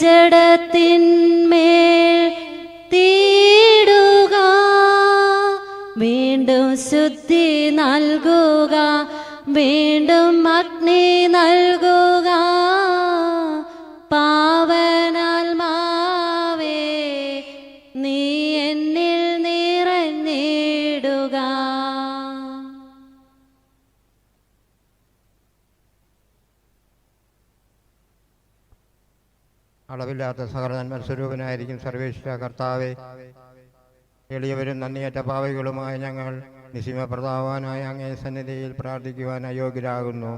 ജഡത്തിൻ അളവില്ലാത്ത സകലനന്മ സ്വരൂപനായിരിക്കും സർവേശ്വര കർത്താവെ. എളിയവരും നന്ദിയേറ്റ പാവകളുമായ ഞങ്ങൾ നിസിമപ്രതാവാനായ അങ്ങേ സന്നിധിയിൽ പ്രാർത്ഥിക്കുവാൻ അയോഗ്യരാകുന്നു.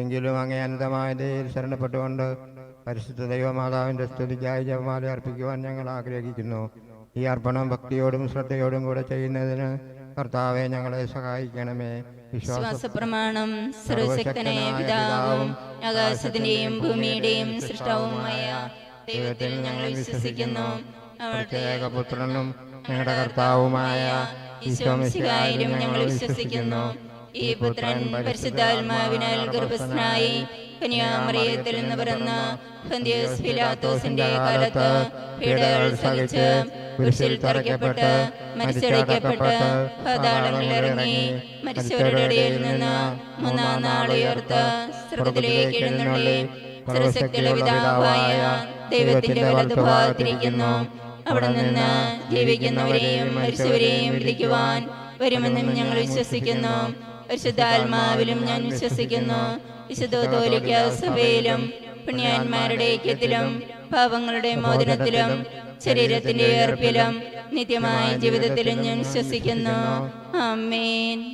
എങ്കിലും അങ്ങേ അനന്തമായ ദയിൽ ശരണപ്പെട്ടുകൊണ്ട് പരിശുദ്ധ ദൈവമാതാവിന്റെ സ്തുതിക്കായി ജപമാല അർപ്പിക്കുവാൻ ഞങ്ങൾ ആഗ്രഹിക്കുന്നു. ഈ അർപ്പണം ഭക്തിയോടും ശ്രദ്ധയോടും കൂടെ ചെയ്യുന്നതിന് കർത്താവെ ഞങ്ങളെ സഹായിക്കണമേ. വിശ്വാസ പ്രമാണം സർവശക്തനായ പിതാവും ആകാശത്തിന്റെയും ഭൂമിയുടെയും സൃഷ്ടാവുമായ ദൈവത്തിൽ ഞങ്ങൾ വിശ്വസിക്കുന്നു. അവിടുത്തെ ഏകപുത്രനും ഞങ്ങളുടെ കർത്താവുമായ ഈശോമിശിഹായിലും ഞങ്ങൾ വിശ്വസിക്കുന്നു. ഈ പുത്രൻ പരിശുദ്ധാത്മാവിനാൽ ഗർഭസ്ഥനായി കന്യാമറിയത്തിൽ നിന്ന് പിറന്ന പന്തിയോസ് പിലാത്തോസിന്റെ കാലത്ത് പീഡകൾ സഹിച്ച് കുരിശിൽ തറയ്ക്കപ്പെട്ട് മരിച്ചടയ്ക്കപ്പെട്ട് പാതാളങ്ങളിൽ ഇറങ്ങി മരിച്ചവരുടെ ഇടയിൽ നിന്ന് മൂന്നാം നാൾ ഉയർത്ത് സ്വർഗത്തിലേക്ക് എഴുന്നള്ളി സർവശക്തിയുള്ള പിതാവായ ദൈവത്തിന്റെ വലതുഭാഗത്തിരിക്കുന്നു അവിടെ നിന്ന് ജീവിക്കുന്നവരെയും മരിച്ചവരെയും വിധിക്കുവാൻ വരുമെന്നും ഞങ്ങൾ വിശ്വസിക്കുന്നു. പരിശുദ്ധാത്മാവിലും ഞാൻ വിശ്വസിക്കുന്നു. വിശുദ്ധോലിക്ക സഭയിലും പുണ്യാന്മാരുടെ ഐക്യത്തിലും പാപങ്ങളുടെ മോചനത്തിലും ശരീരത്തിന്റെ ഉയർപ്പിലും നിത്യമായ ജീവിതത്തിലും ഞാൻ വിശ്വസിക്കുന്നു.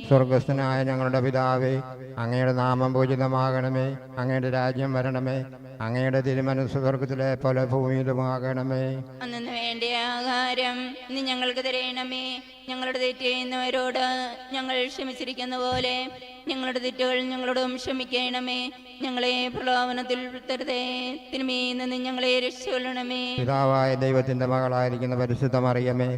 സ്വർഗസ്ഥനായ ഞങ്ങളുടെ പിതാവേ അങ്ങയുടെ നാമം പൂജിതമാകണമേ അങ്ങയുടെ രാജ്യം വരണമേ അങ്ങയുടെ തിരുമനസ് സ്വർഗത്തിലെ പോലെ ഭൂമിയിലുമാകണമേ. അന്നു വേണ്ട ആഹാരം ഇന്ന് ഞങ്ങൾക്ക് തരയണമേ ഞങ്ങളുടെ തെറ്റ് ചെയ്യുന്നവരോട് ഞങ്ങൾ ക്ഷമിച്ചിരിക്കുന്ന പോലെ ഞങ്ങളുടെ തെറ്റുകൾ ഞങ്ങളോടും ക്ഷമിക്കണമേ. ഞങ്ങളെ പ്രലോഭനത്തിൽ ഉൾപ്പെടുത്തരുതേ തിരുമേ നിന്ന് ഞങ്ങളെ രക്ഷിക്കൊള്ളണമേ. പിതാവായ ദൈവത്തിന്റെ മകളായിരിക്കുന്ന പരിശുദ്ധ മറിയമേ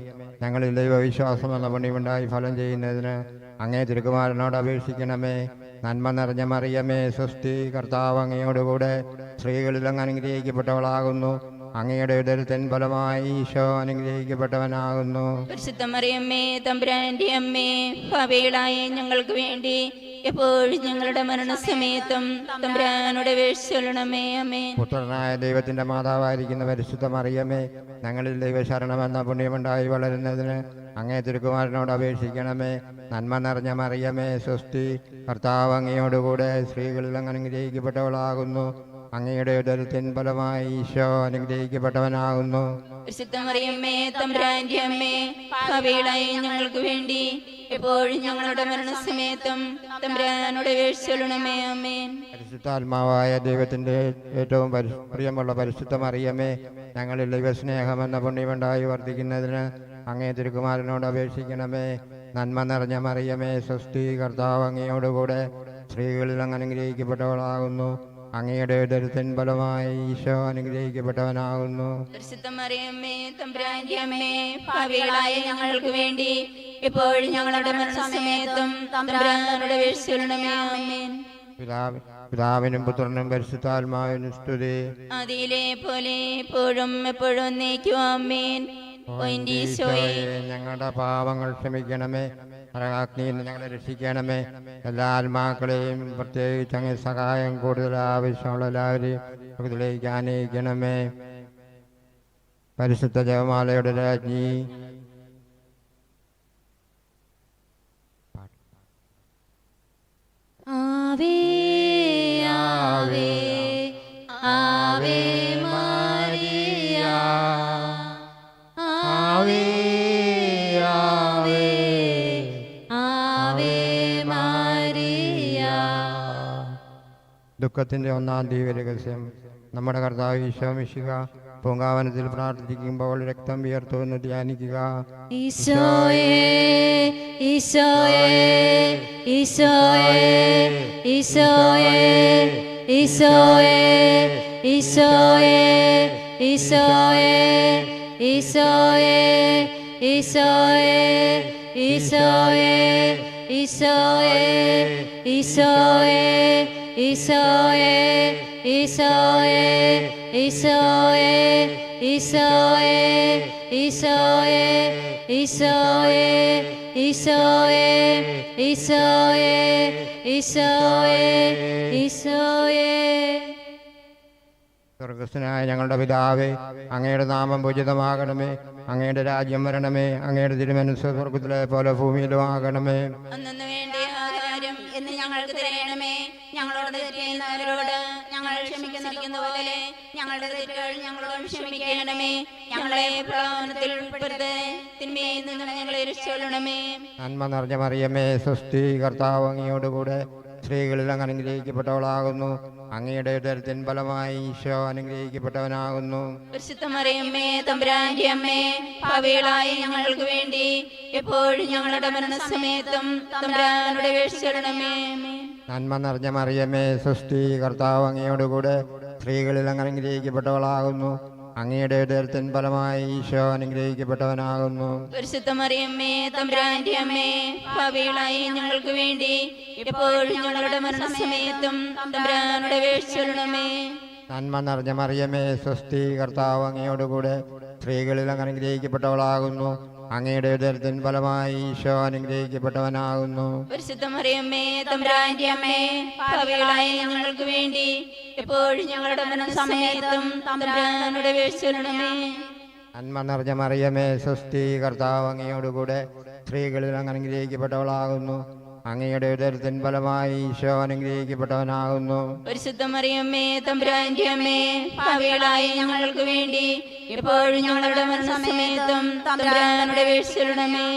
ഞങ്ങളിൽ ദൈവവിശ്വാസം എന്ന പണിയുണ്ടായി ഫലം ചെയ്യുന്നതിന് അങ്ങേ തിരുകുമാരനോട് അപേക്ഷിക്കണമേ. നന്മ നിറഞ്ഞ മറിയമേ സ്വസ്തി കർത്താവ് അങ്ങയോടുകൂടെ സ്ത്രീകളിൽ അങ്ങ് അനുഗ്രഹിക്കപ്പെട്ടവളാകുന്നു. അങ്ങയുടെ ഉദരത്തിൻ ഫലമായി ഈശോ അനുഗ്രഹിക്കപ്പെട്ടവനാകുന്നു. പരിശുദ്ധ മറിയമ്മേ തമ്പുരാന്റെ അമ്മേ ഭാവികളായ ഞങ്ങൾക്ക് വേണ്ടി എപ്പോഴും ഞങ്ങളുടെ മരണസമയത്തും തമ്പുരാനോട് വീഴ്ചൊല്ലണമേ അമ്മേ പുത്രനായ ദൈവത്തിന്റെ മാതാവായിരിക്കുന്ന പരിശുദ്ധ മറിയമേ ഞങ്ങളിൽ ദൈവശരണമെന്ന പുണ്യമുണ്ടായി വളരുന്നതിന് അങ്ങേ തിരുക്കുമാരനോട് അപേക്ഷിക്കണമേ. നന്മ നിറഞ്ഞ മറിയമേ സൃഷ്ടി കർത്താവ് അങ്ങയോടുകൂടെ സ്ത്രീകളിൽ അങ്ങനെ അനുഗ്രഹിക്കപ്പെട്ടവളാകുന്നു. അങ്ങയുടെ ഉദരത്തിൻ ഫലമായി ഈശോ അനുഗ്രഹിക്കപ്പെട്ടവനാകുന്നു. ഞങ്ങൾക്ക് വേണ്ടി എപ്പോഴും ഞങ്ങളുടെ മരണസമയത്തും തമ്പുരാനോട് അമ്മേൻ പരിശുദ്ധാത്മാവായ ദൈവത്തിന്റെ ഏറ്റവും പ്രിയമുള്ള പരിശുദ്ധ മറിയമേ ഞങ്ങളിൽ ദൈവസ്നേഹമെന്ന പുണ്യമുണ്ടായി വർദ്ധിക്കുന്നതിന് അങ്ങേ തിരുക്കുമാരനോട് അപേക്ഷിക്കണമേ. നന്മ നിറഞ്ഞ മറിയമേ സ്വസ്തി കർത്താവ് അങ്ങയോടുകൂടെ സ്ത്രീകളിൽ അങ്ങനെ അനുഗ്രഹിക്കപ്പെട്ടവളാകുന്നു. അങ്ങയുടെ ഉദരത്തിൻ ഫലമായി ഈശോ അനുഗ്രഹിക്കപ്പെട്ടവനാകുന്നു. ഞങ്ങൾക്ക് വേണ്ടി ഇപ്പോഴും ഞങ്ങളുടെ മനസ്സമേതും പിതാവിനും പുത്രനും പരിശുദ്ധാത്മാവിനും സ്തുതി. അതിലെ പോലെ എപ്പോഴും എപ്പോഴും നീക്കും അമ്മീൻ ഞങ്ങളുടെ പാപങ്ങൾ ക്ഷമിക്കണമേ. നരകാഗ്നിയിൽ നിന്ന് ഞങ്ങളെ രക്ഷിക്കണമേ. എല്ലാ ആത്മാക്കളെയും പ്രത്യേകിച്ച് അങ്ങ് സഹായം കൂടുതൽ ആവശ്യമുള്ള എല്ലാവരെയും ഇതിലേക്ക് ആനയിക്കണമേ. പരിശുദ്ധ ജപമാലയുടെ രാജ്ഞി. ആവേ ദുഃഖത്തിന്റെ ഒന്നാം തീവ്യ രഹസ്യം നമ്മുടെ കർത്താവ് ഈശോമിഷിക പൊങ്കാവനത്തിൽ പ്രാർത്ഥിക്കുമ്പോൾ രക്തം വിയർത്തുവെന്ന് ധ്യാനിക്കുക ഈശോയേ ഈശോയേ ഈശോയേ ഈശോയേ ഈശോയേ ഈശോയേ ഈശോയേ ഈശോയേ ഈശോയേ ഈശോയേ ഈശോയേ ഈശോയേ ഈശോയേ ഈശോയെ ഈശോയെ ഈശോയെ ഈശോയെ ഈശോയെ ഈശോയെ ഈശോയെ ഈശോയെ ഈശോയെ. സ്വർഗസ്വനായ ഞങ്ങളുടെ പിതാവേ അങ്ങയുടെ നാമം പൂജിതമാകണമേ അങ്ങയുടെ രാജ്യം വരണമേ അങ്ങയുടെ തിരുമനസ് സ്വർഗത്തിലെ പോലെ ഭൂമിയിലും ആകണമേ. വേണ്ട എന്ന് ഞങ്ങൾക്ക് തിരയണമേ ഞങ്ങളോട് തെറ്റിയുന്നവരോട് ഞങ്ങൾ ക്ഷമിക്കുന്നിരിക്കുന്ന പോലെ ഞങ്ങളുടെ തെറ്റുകൾ ഞങ്ങളോട് ക്ഷമിക്കണമേ. ഞങ്ങളെ പ്രലോഭനത്തിൽ ഉൾപ്പെടുത്ത് തിന്മയിൽ നിന്നും ഞങ്ങളെ രക്ഷിക്കൊള്ളണമേ നന്മ നിറഞ്ഞ മറിയമേ സൃഷ്ടി കർത്താവ് അങ്ങയോടുകൂടെ സ്ത്രീകളിൽ അങ്ങ് അനുഗ്രഹിക്കപ്പെട്ടവളാകുന്നു. അങ്ങയുടെ ഉദരത്തിൻ ഫലമായി ഈശോ അനുഗ്രഹിക്കപ്പെട്ടവനാകുന്നു. പരിശുദ്ധമറിയമ്മേ തമ്പുരാന്റെ അമ്മേ ഭാവികളായി ഞങ്ങൾക്ക് വേണ്ടി എപ്പോഴും ഞങ്ങളുടെ മരണസമയത്തും തമ്പുരാനുടെ വേഷിച്ചൊള്ളണമേ നന്മ നിറഞ്ഞ മറിയമേ സൃഷ്ടി കർത്താവ് അങ്ങയോടുകൂടെ സ്ത്രീകളിൽ അങ്ങ് അനുഗ്രഹിക്കപ്പെട്ടവളാകുന്നു. അങ്ങയുടെ ഉദരത്തിൻ ഫലമായി ഈശോ അനുഗ്രഹിക്കപ്പെട്ടവനാകുന്നു. പരിശുദ്ധമറിയമ്മേ തമ്പുരാന്റെ അമ്മേ ഭാവികളായി ഞങ്ങൾക്ക് വേണ്ടി എപ്പോഴും ഞങ്ങളുടെ മരണസമയത്തും തമ്പുരാനുടെ നന്മ നിറഞ്ഞ മറിയമേ സ്വസ്തി കർത്താവ് അങ്ങയോടുകൂടെ സ്ത്രീകളിൽ അങ്ങ് അനുഗ്രഹിക്കപ്പെട്ടവളാകുന്നു. അങ്ങയുടെ ഉദരത്തിൻ ഫലമായി ഈശോ അനുഗ്രഹിക്കപ്പെട്ടവനാകുന്നു. പരിശുദ്ധമറിയമ്മേ തമ്പുരാന്റെ അമ്മേ ഭാവികളായ ഞങ്ങൾക്ക് വേണ്ടി എപ്പോഴും ഞങ്ങളുടെ തമ്പുരാനുടെ നന്മ നിറഞ്ഞ മറിയമേ സ്വസ്തി കർത്താവ് അങ്ങയോടുകൂടെ സ്ത്രീകളിൽ അങ്ങ് അനുഗ്രഹിക്കപ്പെട്ടവളാകുന്നു. അങ്ങയുടെ ഉദരത്തിൻ ഫലമായി ഈശോ അനുഗ്രഹിക്കപ്പെട്ടവനാകുന്നു. പരിശുദ്ധമറിയമ്മേ തമ്പുരാന്റെ അമ്മേ ഭാവികളായ ഞങ്ങൾക്ക് വേണ്ടി എപ്പോഴും ഞങ്ങളുടെ മനസ്സമേത്തും തമ്പുരാനുടെ വേഷിച്ചൊള്ളണമേ